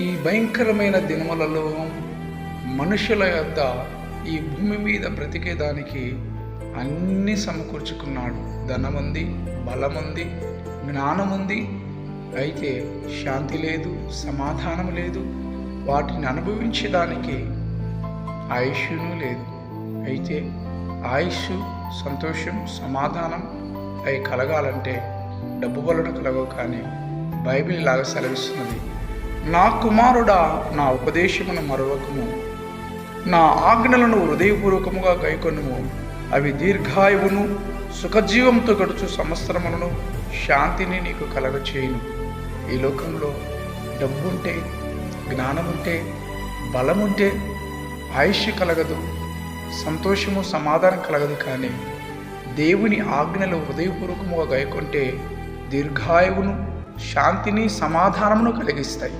ఈ భయంకరమైన దినములలో మనుషుల యొద్ద ఈ భూమి మీద బ్రతికేదానికి అన్నీ సమకూర్చుకున్నాడు. ధనముంది బలముంది జ్ఞానముంది. అయితే శాంతి లేదు సమాధానం లేదు. వాటిని అనుభవించడానికి ఆయుష్ను లేదు. అయితే ఆయుష్ సంతోషం సమాధానం అవి కలగాలంటే డబ్బు వలన కలగవు కానీ బైబిల్ లాగా సెలవిస్తున్నది. నా కుమారుడా నా ఉపదేశమును మరవకము. నా ఆజ్ఞలను హృదయపూర్వకముగా గైకొనుము. అవి దీర్ఘాయువును సుఖజీవంతో గడుచు సంవత్సరములను శాంతిని నీకు కలగచేయును. ఈ లోకంలో డబ్బుంటే జ్ఞానముంటే బలముంటే ఆయుష్ కలగదు సంతోషము సమాధానం కలగదు కానీ దేవుని ఆజ్ఞలు హృదయపూర్వకముగా గైకొంటే దీర్ఘాయువును శాంతిని సమాధానమును కలిగిస్తాయి.